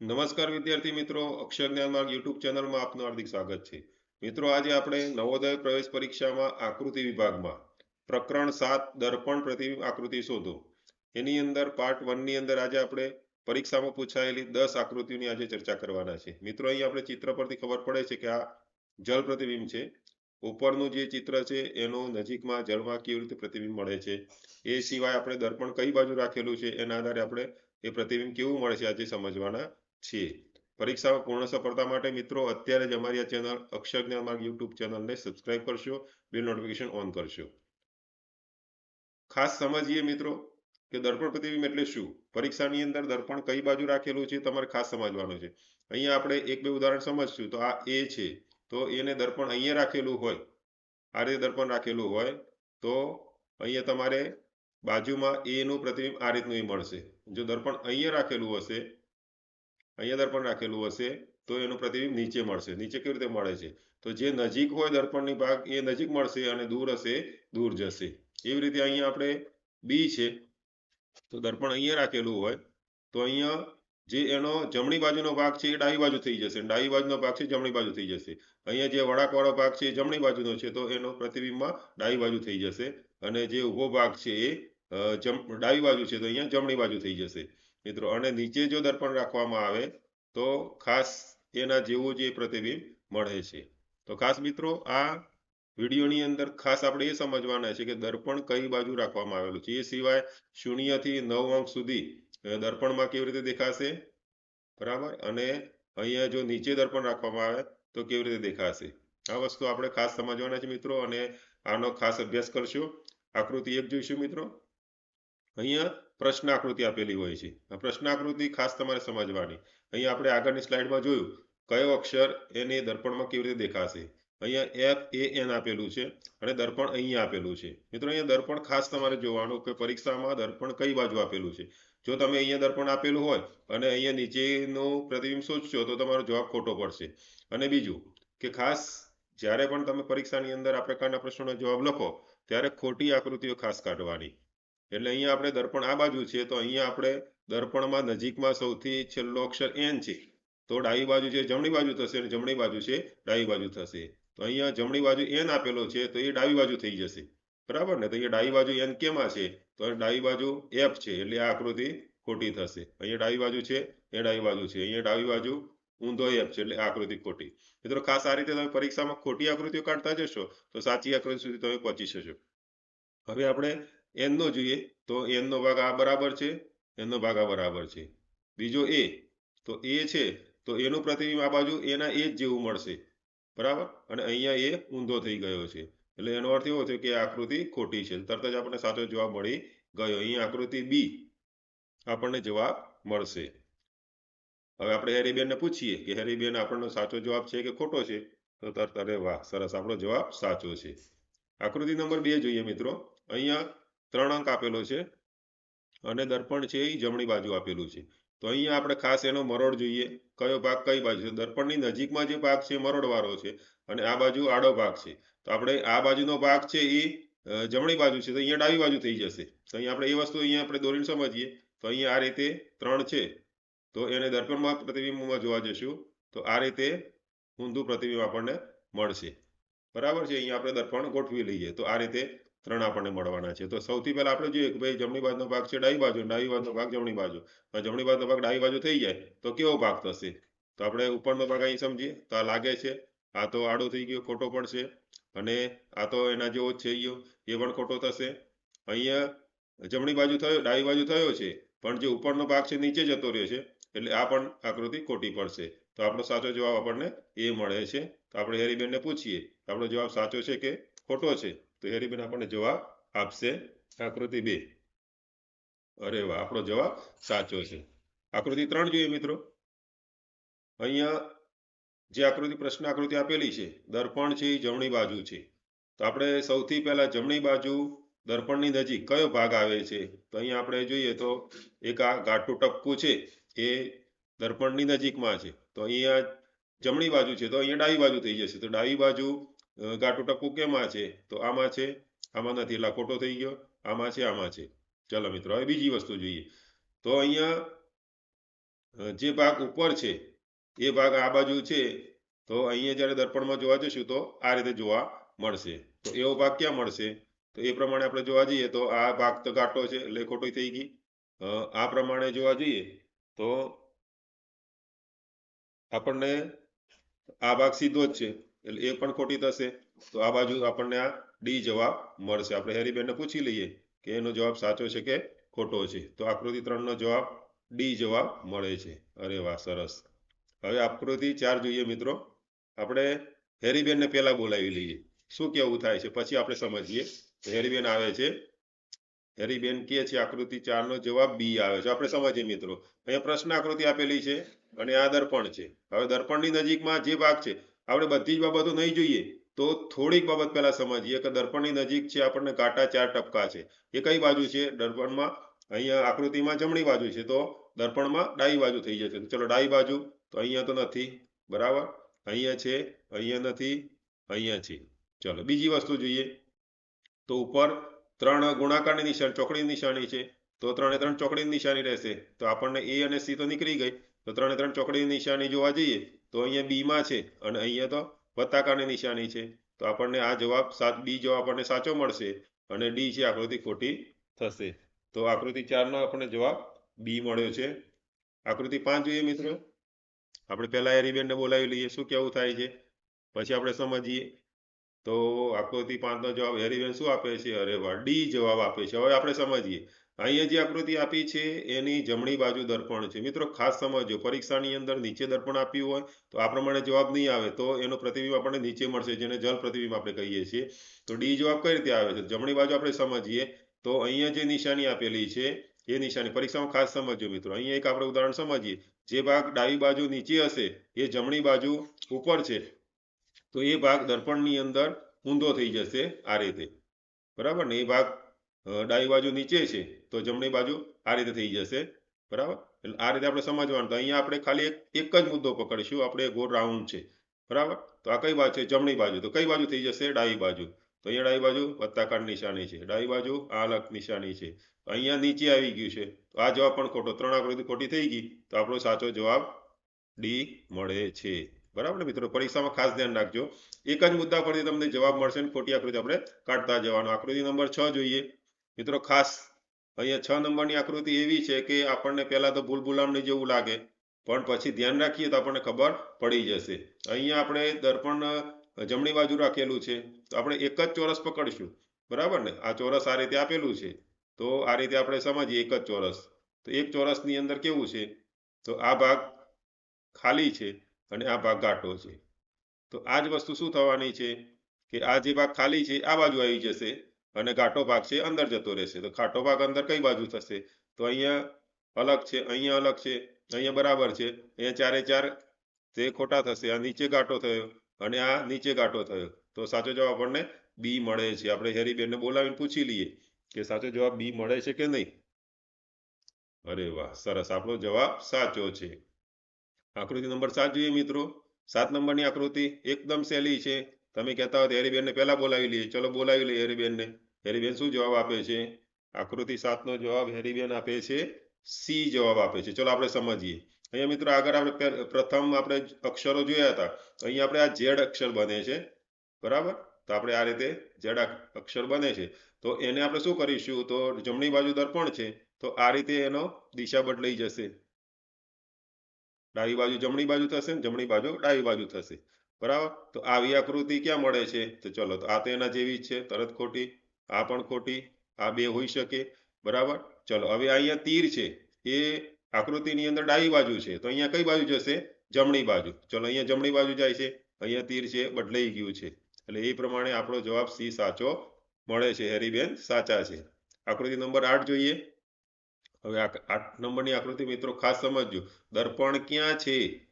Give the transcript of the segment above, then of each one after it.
નમસ્કાર વિદ્યાર્થી મિત્રો, અક્ષર જ્ઞાન માર્ગ યુટ્યુબ ચેનલમાં આપનું હાર્દિક સ્વાગત છે. મિત્રો, આજે આપણે નવોદય પ્રવેશ પરીક્ષામાં આકૃતિ વિભાગમાં પ્રકરણ સાત, દર્પણ પ્રતિબિંબ આકૃતિ શોધો. એની અંદર પાર્ટ વનની અંદર આજે આપણે પરીક્ષામાં પૂછાયેલી દસ આકૃતિઓની આજે ચર્ચા કરવાના છે. મિત્રો, અહીં આપણે ચિત્ર પરથી ખબર પડે છે કે આ જળ પ્રતિબિંબ છે. ઉપરનું જે ચિત્ર છે, એનો નજીકમાં જળમાં કેવી રીતે પ્રતિબિંબ મળે છે? એ સિવાય આપણે દર્પણ કઈ બાજુ રાખેલું છે? એના આધારે આપણે એ પ્રતિબિંબ કેવું મળે છે આજે સમજવાના છીએ પરીક્ષામાં પૂર્ણ સફળતા માટે મિત્રો, અત્યારે જ અમારી આ ચેનલ અક્ષર જ્ઞાન માર્ગ યુટ્યુબ ચેનલને સબસ્ક્રાઇબ કરશો બિલ નોટિફિકેશન ઓન કરશો. ખાસ સમજીએ મિત્રો, કે દર્પણ પ્રતિબિંબ એટલે શું? પરીક્ષાની અંદર દર્પણ કઈ બાજુ રાખેલું છે તમારે ખાસ સમજવાનું છે. અહીંયા આપણે એક બે ઉદાહરણ સમજશું, તો આ એ છે, તો એને દર્પણ અહીંયા રાખેલું હોય, આ રીતે દર્પણ રાખેલું હોય, તો અહીંયા તમારે બાજુમાં એનું પ્રતિબિંબ આ રીતનું એ મળશે. જો દર્પણ અહીંયા રાખેલું હશે અહીંયા દર્પણ રાખેલું હશે, તો એનું પ્રતિબિંબ નીચે મળશે. નીચે કેવી રીતે મળે છે? તો જે નજીક હોય દર્પણની ભાગ, એ નજીક મળશે અને દૂર હશે, દૂર જશે. એવી રીતે અહીંયા આપણે બી છે. તો દર્પણ અહીંયા રાખેલું હોય, તો અહીંયા જે એનો જમણી બાજુનો ભાગ છે, એ ડાબી બાજુ થઈ જશે. ડાબી બાજુનો ભાગ છે જમણી બાજુ થઈ જશે. અહીંયા જે વળાકવાળો ભાગ છે, એ જમણી બાજુનો છે, તો એનો પ્રતિબિંબમાં ડાબી બાજુ થઈ જશે. અને જે ઊભો ભાગ છે, એ ડાબી બાજુ છે, તો અહીંયા જમણી બાજુ થઈ જશે. મિત્રો, અને નીચે જો દર્પણ રાખવામાં આવે, તો ખાસ એના જેવું જ એ પ્રતિબિંબ મળે છે. તો ખાસ મિત્રો, આ વિડીયોની અંદર ખાસ આપણે એ સમજવાના છે કે દર્પણ કઈ બાજુ રાખવામાં આવેલું છે. એ સિવાય શૂન્યથી નવ અંક સુધી દર્પણમાં કેવી રીતે દેખાશે? બરાબર? અને અહીંયા જો નીચે દર્પણ રાખવામાં આવે, તો કેવી રીતે દેખાશે? આ વસ્તુ આપણે ખાસ સમજવાના છે મિત્રો, અને આનો ખાસ અભ્યાસ કરશો. આકૃતિ એક જોઈશું મિત્રો. અહીંયા પ્રશ્ન આકૃતિ આપેલી હોય છે. આ પ્રશ્ન આકૃતિ ખાસ તમારે સમજવાની. અહીંયા આપણે આગળની સ્લાઇડમાં જોયું કયો અક્ષર એને દર્પણમાં કેવી રીતે દેખાશે. અહીંયા એફ એ એન આપેલું છે અને દર્પણ અહીંયા આપેલું છે. મિત્રો, અહીંયા દર્પણ ખાસ તમારે જોવાનું કે પરીક્ષામાં દર્પણ કઈ બાજુ આપેલું છે. જો તમે અહીંયા દર્પણ આપેલું હોય અને અહીંયા નીચેનું પ્રતિબિંબ શોધશો તો તમારો જવાબ ખોટો પડશે. અને બીજું કે ખાસ જ્યારે પણ તમે પરીક્ષાની અંદર આ પ્રકારના પ્રશ્નોનો જવાબ લખો, ત્યારે ખોટી આકૃતિઓ ખાસ કાઢવાની. એટલે અહીંયા આપણે દર્પણ આ બાજુ છે, તો અહીંયા આપણે દર્પણમાં નજીકમાં સૌથી છેલ્લો અક્ષર એન છે. તો ડાબી બાજુ છે, જમણી બાજુ થશે અને જમણી બાજુ છે, ડાબી બાજુ થશે. તો અહીંયા જમણી બાજુ એન આપેલો છે, તો એ ડાબી બાજુ થઈ જશે. બરાબર ને? તો અહીંયા ડાબી બાજુ એન કેમાં છે? તો ડાબી બાજુ એફ છે, એટલે આ આકૃતિ ખોટી થશે. અહીંયા ડાબી બાજુ છે, એ ડાબી બાજુ છે. અહીંયા ડાબી બાજુ ઊંધો એફ છે, એટલે આકૃતિ ખોટી. મિત્રો, ખાસ આ રીતે તમે પરીક્ષામાં ખોટી આકૃતિઓ કાઢતા જશો, તો સાચી આકૃતિ સુધી તમે પહોંચી જશો. હવે આપણે એન નો જોઈએ તો એન નો ભાગ આ બરાબર છે એનો ભાગ આ બરાબર છે. બીજો એ તો એ છે, તો એનું પ્રતિબિંબ આ બાજુ એના એ જ જેવું મળશે. બરાબર? અને અહીંયા એ ઊંધો થઈ ગયો છે. એટલે એનો અર્થ એવો થયો કે આકૃતિ ખોટી છે. તરત જ આપણને સાચો જવાબ મળી ગયો. અહીં આકૃતિ બી આપણને જવાબ મળશે. હવે આપણે હેરીબેનને પૂછીએ કે હેરીબેન આપણનો સાચો જવાબ છે કે ખોટો છે? તો તરત અરે વાહ, સરસ. આપણો જવાબ સાચો છે. આકૃતિ નંબર બે જોઈએ મિત્રો. અહીંયા ત્રણ અંક આપેલો છે અને દર્પણ છે એ જમણી બાજુ આપેલું છે. તો અહીંયા આપણે ખાસ એનો મરોડ જોઈએ. કયો ભાગ કઈ બાજુ છે? દર્પણની નજીકમાં જે ભાગ છે મરોડવાળો છે અને આ બાજુ આડો ભાગ છે. તો આપણે આ બાજુનો ભાગ છે એ જમણી બાજુ છે. તો અહીંયા ડાબી બાજુ થઈ જશે. તો અહીંયા આપણે એ વસ્તુ અહીંયા આપણે દોરીને સમજીએ. તો અહીંયા આ રીતે ત્રણ છે. તો એને દર્પણમાં પ્રતિબિંબમાં જોવા જશું. તો આ રીતે ઊંધું પ્રતિબિંબ આપણને મળશે. બરાબર છે? અહીંયા આપણે દર્પણ ગોઠવી લઈએ. તો આ રીતે ત્રણ આપણને મળવાના છે. તો સૌથી પહેલા આપણે જોઈએ કે ભાઈ જમણી બાજુનો ભાગ છે ડાબી બાજુ ડાબી બાજુનો ભાગ જમણી બાજુ. જમણી બાજુનો ભાગ ડાબી બાજુ થઈ જાય, તો કેવો ભાગ થશે? તો આપણે ઉપરનો ભાગ અહીં સમજીએ, તો આ લાગે છે, આ તો આડો થઈ ગયો, ખોટો પડશે અને આ તો એના જેવો જ થઈ ગયો, એ પણ ખોટો થશે. અહીંયા જમણી બાજુ થયો, ડાબી બાજુ થયો છે, પણ જે ઉપરનો ભાગ છે નીચે જતો રહ્યો છે, એટલે આ પણ આકૃતિ ખોટી પડશે. તો આપણો સાચો જવાબ આપણને એ મળે છે. તો આપણે હેરીબેનને પૂછીએ, આપણો જવાબ સાચો છે કે ખોટો છે? તો હેરીબેન આપણને જવાબ આપશે આકૃતિ બે. અરે વાહ, આપણો જવાબ સાચો છે. આકૃતિ ત્રણ જોઈએ મિત્રો. અહીંયા જે આકૃતિ, પ્રશ્ન આકૃતિ આપેલી છે, દર્પણ છે એ જમણી બાજુ છે. તો આપણે સૌથી પહેલા જમણી બાજુ દર્પણની નજીક કયો ભાગ આવે છે? તો અહીંયા આપણે જોઈએ તો એક આ ગાંઠું ટપકું છે, એ દર્પણની નજીકમાં છે. તો અહીંયા જમણી બાજુ છે, તો અહીંયા ડાબી બાજુ થઈ જશે. તો ડાબી બાજુ ગાંઠું ટપકું કેમાં છે? તો આમાં છે, આમાં નથી. એટલે ખોટો થઈ ગયો. આમાં છે આમાં છે. ચલો મિત્રો, હવે બીજી વસ્તુ જોઈએ. તો અહીંયા જે ભાગ ઉપર છે, એ ભાગ આ બાજુ છે, તો અહીંયા જ્યારે દર્પણમાં જોવા જઈશું તો આ રીતે જોવા મળશે. તો એવો ભાગ ક્યાં મળશે? તો એ પ્રમાણે આપણે જોવા જઈએ, તો આ ભાગ તો ઘાટો છે, એટલે ખોટી થઈ ગઈ આ પ્રમાણે જોવા જઈએ, તો આપણને આ ભાગ સીધો જ છે. એટલે એ પણ ખોટી થશે. તો આ બાજુ આપણને આ ડી જવાબ મળશે. આપણે હેરીબેનને પૂછી લઈએ કે એનો જવાબ સાચો છે કે ખોટો છે. તો આકૃતિ ત્રણનો જવાબ ડી જવાબ મળે છે. અરે વાહ, સરસ. હવે આકૃતિ ચાર જોઈએ મિત્રો. આપણે હેરીબેનને પેલા બોલાવી લઈએ. શું કેવું થાય છે? પછી આપણે સમજીએ. હેરીબેન આવે છે. હેરીબેન કે છે આકૃતિ ચારનો જવાબ બી આવે છે. આપણે સમજીએ મિત્રો. અહીંયા પ્રશ્ન આકૃતિ આપેલી છે અને આ દર્પણ છે. હવે દર્પણની નજીકમાં જે ભાગ છે આપણે બધી જ બાબતો નહીં જોઈએ, તો થોડીક બાબત પહેલા સમજીએ કે દર્પણની નજીક છે આપણને કાંટા ચાર ટપકા છે. એ કઈ બાજુ છે? દર્પણમાં અહીંયા આકૃતિમાં જમણી બાજુ છે, તો દર્પણમાં ડાઈ બાજુ થઈ જશે. તો ચલો ડાઈ બાજુ, તો અહીંયા તો નથી, બરાબર? અહીંયા છે, અહીંયા નથી, અહીંયા છે. ચલો બીજી વસ્તુ જોઈએ. તો ઉપર ત્રણ ગુણાકારની નિશાની, ચોકડીની નિશાની છે. તો ત્રણે ત્રણ ચોકડીની નિશાની રહેશે. તો આપણને એ અને સી તો નીકળી ગઈ. તો ત્રણે ત્રણ ચોકડીની નિશાની જોવા જઈએ. તો અહીંયા બી માં છે અને અહીંયા તો વત્તાકારની નિશાની છે. તો આપણને આ જવાબ સાત, બી જવાબ આપણને સાચો મળશે અને ડી છે આકૃતિ ખોટી થશે. તો આકૃતિ ચારનો આપણને જવાબ બી મળ્યો છે. આકૃતિ પાંચ જોઈએ મિત્રો. આપણે પહેલા એરીબેનને બોલાવી લઈએ, શું કેવું થાય છે? પછી આપણે સમજીએ. તો આકૃતિ પાંચનો જવાબ હેરીબેન શું આપે છે? અરે વાહ, ડી જવાબ આપે છે. હવે આપણે સમજીએ. અહીંયા જે આકૃતિ આપી છે, એની જમણી બાજુ દર્પણ છે. મિત્રો, ખાસ સમજો, પરીક્ષાની અંદર નીચે દર્પણ આપ્યું હોય, તો આ પ્રમાણે જવાબ નહીં આવે, તો એનો પ્રતિબિંબ આપણને નીચે મળશે, જેને જલ પ્રતિબિંબ આપણે કહીએ છીએ. તો ડી જવાબ કઈ રીતે આવે છે? જમણી બાજુ આપણે સમજીએ, તો અહીંયા જે નિશાની આપેલી છે, એ નિશાની, પરીક્ષામાં ખાસ સમજો મિત્રો. અહીંયા એક આપણે ઉદાહરણ સમજીએ, જે ભાગ ડાબી બાજુ નીચે હશે, એ જમણી બાજુ ઉપર છે. તો એ ભાગ દર્પણની અંદર ઊંધો થઈ જશે આ રીતે. બરાબર ને? એ ભાગ ડાબી બાજુ નીચે છે. તો જમણી બાજુ આ રીતે થઈ જશે. બરાબર? એટલે આ રીતે આપણે સમજવાનું. તો અહીંયા આપણે ખાલી એક જ મુદ્દો પકડીશું. આપણે ગોળ રાઉન્ડ છે. બરાબર? તો આ કઈ બાજુ છે? જમણી બાજુ. તો કઈ બાજુ થઈ જશે? ડાબી બાજુ. તો અહીંયા ડાબી બાજુ વત્તાકાર નિશાની છે. ડાબી બાજુ આ લખ નિશાની છે. અહીંયા નીચે આવી ગયું છે. તો આ જવાબ પણ ખોટો. ત્રણ આકૃતિ ખોટી થઈ ગઈ. તો આપણો સાચો જવાબ ડી મળે છે. બરાબર ને મિત્રો? પરીક્ષામાં ખાસ ધ્યાન રાખજો. એક જ મુદ્દા પરથી તમને જવાબ મળશે ખોટી આકૃતિ આપણે કાઢતા જવાનું. આકૃતિ નંબર છ જોઈએ. મિત્રો, ખાસ અહીંયા છ નંબરની આકૃતિ એવી છે કે આપણને પહેલાં તો ભૂલભુલામણી જેવું લાગે, પણ પછી ધ્યાન રાખીએ તો આપણને ખબર પડી જશે. અહીંયા આપણે દર્પણ જમણી બાજુ રાખેલું છે. તો આપણે એક જ ચોરસ પકડીશું, બરાબર ને? આ ચોરસ આ રીતે આપેલું છે. તો આ રીતે આપણે સમજીએ એક જ ચોરસ. તો એક ચોરસની અંદર કેવું છે? તો આ ભાગ ખાલી છે અને આ ભાગ ઘાટો છે. તો આ જ વસ્તુ શું થવાની છે? કે આ જે ભાગ ખાલી છે, આ બાજુ આવી જશે. અને ઘાટો ભાગ છે અંદર જતો રહેશે. તો ઘાટો ભાગ અંદર કઈ બાજુ થશે? તો અહીંયા અલગ છે, અહીંયા અલગ છે, અહીંયા બરાબર છે. અહીંયા ચારે ચાર તે ખોટા થશે. આ નીચે ઘાટો થયો અને આ નીચે ઘાટો થયો. તો સાચો જવાબ આપણને બી મળે છે. આપણે હેરીબેનને બોલાવીને પૂછી લઈએ કે સાચો જવાબ બી મળે છે કે નહીં? અરે વાહ, સરસ. આપણો જવાબ સાચો છે. આકૃતિ નંબર સાત જોઈએ મિત્રો. સાત નંબરની આકૃતિ એકદમ સહેલી છે. તમે કહેતા તો હેરીબેનને પહેલા બોલાવી લઈએ. ચલો બોલાવી લઈએ હેરીબેનને. હેરીબેન શું જવાબ આપે છે? આકૃતિ સાતનો જવાબ હેરીબેન આપે છે. સી જવાબ આપે છે. ચલો આપણે સમજીએ. અહીંયા મિત્રો આગળ આપણે પ્રથમ આપણે અક્ષરો જોયા હતા. અહીંયા આપણે આ ઝેડ અક્ષર બને છે. બરાબર? તો આપણે આ રીતે ઝેડ અક્ષર બને છે. તો એને આપણે શું કરીશું? તો જમણી બાજુ દર્પણ છે. તો આ રીતે એનો દિશા બદલાઈ જશે. ડાબી બાજુ જમણી બાજુ થશે જમણી બાજુ ડાબી બાજુ થશે. બરાબર? તો આવી આકૃતિ ક્યાં મળે છે? તો ચલો, તો આ તો એના જેવી જ છે. તરત ખોટી આ પણ ખોટી, આ બે હોઈ શકે. બરાબર? ચલો, હવે અહીંયા તીર છે. એ આકૃતિની અંદર ડાબી બાજુ છે. તો અહીંયા કઈ બાજુ જશે? જમણી બાજુ. ચલો, અહીંયા જમણી બાજુ જાય છે. અહીંયા તીર છે બદલાઈ ગયું છે. એટલે એ પ્રમાણે આપણો જવાબ સી સાચો મળે છે. હેરીબેન, સાચા છે. આકૃતિ નંબર આઠ જોઈએ. હવે આઠ નંબરની આકૃતિ મિત્રો ખાસ સમજજો. દર્પણ ક્યાં છે?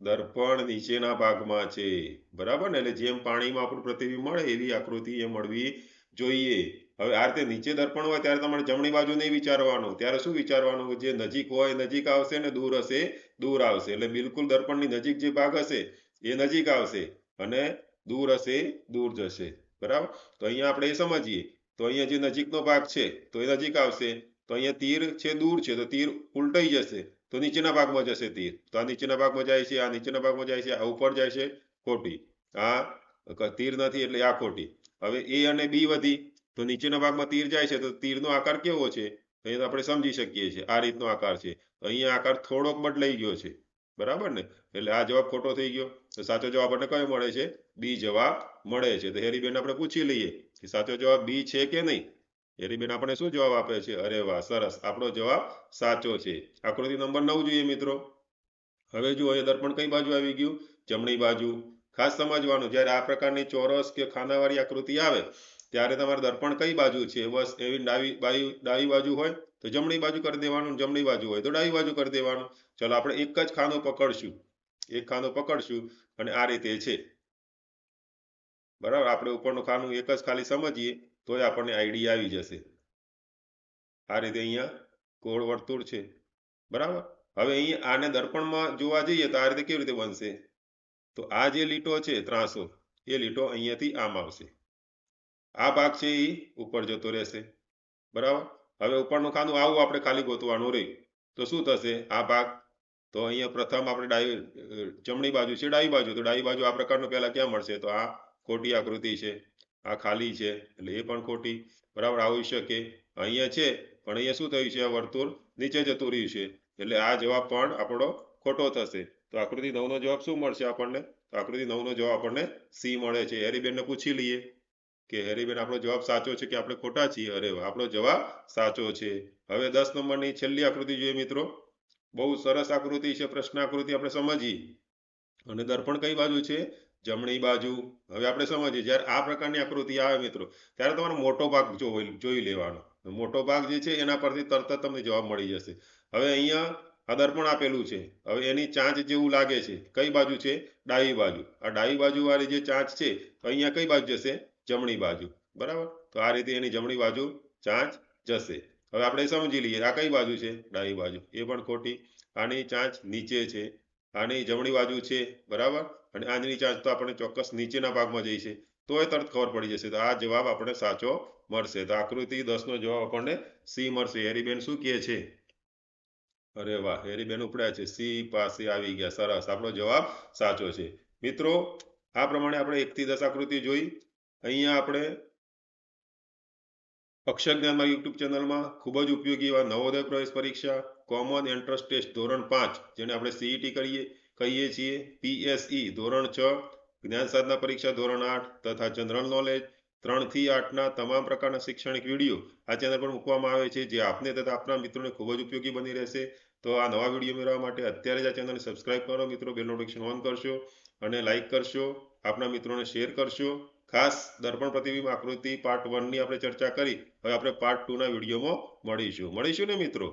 દર્પણ નીચેના ભાગમાં છે. બરાબર ને? એટલે જેમ પાણીમાં આપણું પ્રતિબિંબ મળે, એવી આકૃતિ એ મળવી જોઈએ. હવે આ રીતે નીચે દર્પણ હોય ત્યારે તમારે જમણી બાજુ નહીં વિચારવાનું. ત્યારે શું વિચારવાનું જે નજીક હોય નજીક આવશે ને દૂર હશે દૂર આવશે. એટલે બિલકુલ દર્પણની નજીક જે ભાગ હશે એ નજીક આવશે અને દૂર હશે દૂર જશે. બરાબર? તો અહીંયા આપણે એ સમજીએ. તો અહીંયા જે નજીકનો ભાગ છે તો એ નજીક આવશે. તો અહીંયા તીર છે દૂર છે તો તીર ઉલટાઈ જશે. તો નીચેના ભાગમાં જશે તીર. તો આ નીચેના ભાગમાં જાય છે, આ નીચેના ભાગમાં જાય છે, આ ઉપર જાય છે ખોટી. આ તીર નથી એટલે આ ખોટી. હવે એ અને બી વધી, તો નીચેના ભાગમાં તીર જાય છે, તો તીરનો આકાર કેવો છે? તો આપણે સમજી શકીએ છીએ, આ રીતનો આકાર છે. તો અહીંયા આકાર થોડોક બદલાઈ ગયો છે, બરાબર ને? એટલે આ જવાબ ખોટો થઈ ગયો, તો સાચો જવાબ આપણને કયો મળે છે? બી જવાબ મળે છે. તો હેરીબેન આપણે પૂછી લઈએ કે સાચો જવાબ બી છે કે નહીં? હેરીબેન આપણને શું જવાબ આપે છે? અરે વાહ, સરસ. આપણો જવાબ સાચો છે. આકૃતિ નંબર નવ જોઈએ મિત્રો. હવે જુઓ એ દર્પણ કઈ બાજુ આવી ગયું? જમણી બાજુ. ખાસ સમજવાનું, જ્યારે આ પ્રકારની ચોરસ કે ખાનાવાળી આકૃતિ આવે, ત્યારે તમારે દર્પણ કઈ બાજુ છે? બસ એવી ડાબી બાજુ ડાબી બાજુ હોય, તો જમણી બાજુ કરી દેવાનું જમણી બાજુ હોય, તો ડાબી બાજુ કરી દેવાનું. ચલો, આપણે એક જ ખાનો પકડશું. એક ખાનો પકડશું, અને આ રીતે છે. બરાબર? આપણે ઉપરનું ખાનું એક જ ખાલી સમજીએ, તોય આપણને આઈડિયા આવી જશે. આ રીતે અહીંયા ગોળ વર્તુળ છે. બરાબર? હવે અહીંયા આને દર્પણમાં જોવા જઈએ, તો આ રીતે કેવી રીતે બનશે? તો આ જે લીટો છે ત્રાસો, એ લીટો અહીંયાથી આમ આવશે. આ ભાગ છે એ ઉપર જતો રહેશે. બરાબર? હવે ઉપરનું ખાનું આવું આપણે ખાલી ગોતવાનું રહ્યું. તો શું થશે? આ ભાગ, તો અહીંયા પ્રથમ આપણે ડાબી જમણી બાજુ છે ડાબી બાજુ. તો ડાબી બાજુ આ પ્રકારનું પહેલાં ક્યાં મળશે? તો આ ખોટી આકૃતિ છે. આ ખાલી છે, એટલે એ પણ ખોટી. બરાબર? આવી શકે. અહીંયા છે, પણ અહીંયા શું થયું છે? આ વર્તુળ નીચે જતું રહ્યું છે. એટલે આ જવાબ પણ આપણો ખોટો થશે. તો આકૃતિ નવનો જવાબ શું મળશે આપણને? તો આકૃતિ નવનો જવાબ આપણને સી મળે છે. હેરીબેનને પૂછી લઈએ કે હેરીબેન, આપણો જવાબ સાચો છે કે આપણે ખોટા છીએ? અરે આપણો જવાબ સાચો છે. હવે દસ નંબરની છેલ્લી આકૃતિ જોઈએ મિત્રો. બહુ સરસ આકૃતિ છે પ્રશ્ન આકૃતિ આપણે સમજીએ. અને દર્પણ કઈ બાજુ છે? જમણી બાજુ. હવે આપણે સમજીએ, જ્યારે આ પ્રકારની આકૃતિ આવે મિત્રો, ત્યારે તમારો મોટો ભાગ જોઈ લેવાનો. મોટો ભાગ જે છે, એના પરથી તરત જ તમને જવાબ મળી જશે. હવે અહીંયા આ દર્પણ આપેલું છે. હવે એની ચાંચ જેવું લાગે છે. કઈ બાજુ છે? ડાબી બાજુ. આ ડાબી બાજુ વાળી જે ચાંચ છે, તો અહીંયા કઈ બાજુ જશે? જમણી બાજુ. બરાબર? તો આ રીતે એની જમણી બાજુ ચાંચ જશે. હવે આપણે સમજી લઈએ, આ કઈ બાજુ છે? ડાબી બાજુ. એ પણ ખોટી. આની ચાંચ નીચે છે. આની જમણી બાજુ છે. બરાબર? અને આજની ચાંચ તો આપણે ચોક્કસ નીચેના ભાગમાં જઈ છે. તો એ તરત ખબર પડી જશે. તો આ જવાબ આપણે સાચો મળશે. તો આકૃતિ દસ નો જવાબ આપણને સી મળશે. હેરીબેન શું કહે છે? અરે વાહ હેરીબેન ઉપડ્યા છે. સી પાસે આવી ગયા. સરસ. આપણો જવાબ સાચો છે. મિત્રો, આ પ્રમાણે આપણે એકથી દસ આકૃતિ જોઈ. અહીંયા આપણે અક્ષર જ્ઞાનમાં યુટ્યુબ ચેનલમાં ખૂબ જ ઉપયોગી એવા નવોદય પ્રવેશ પરીક્ષા, કોમન એન્ટ્રન્સ ટેસ્ટ ધોરણ પાંચ, જેને આપણે સીઈટી કરીએ, કહીએ છીએ. પીએસઈ ધોરણ છ, જ્ઞાન સાધના પરીક્ષા ધોરણ આઠ, તથા જનરલ નોલેજ ત્રણથી આઠના તમામ પ્રકારના શૈક્ષણિક વીડિયો આ ચેનલ પર મૂકવામાં આવે છે. જે આપને તથા આપના મિત્રોને ખૂબ જ ઉપયોગી બની રહેશે. તો આ નવા વીડિયો મેળવવા માટે અત્યારે જ આ ચેનલને સબસ્ક્રાઇબ કરો. મિત્રો બેલ નોટિફિકેશન ઓન કરશો અને લાઇક કરશો. આપના મિત્રોને શેર કરશો. ખાસ દર્પણ પ્રતિબિંબ આકૃતિ પાર્ટ વનની આપણે ચર્ચા કરી. હવે આપણે પાર્ટ ટુના વિડીયોમાં મળીશું. મળીશું ને મિત્રો?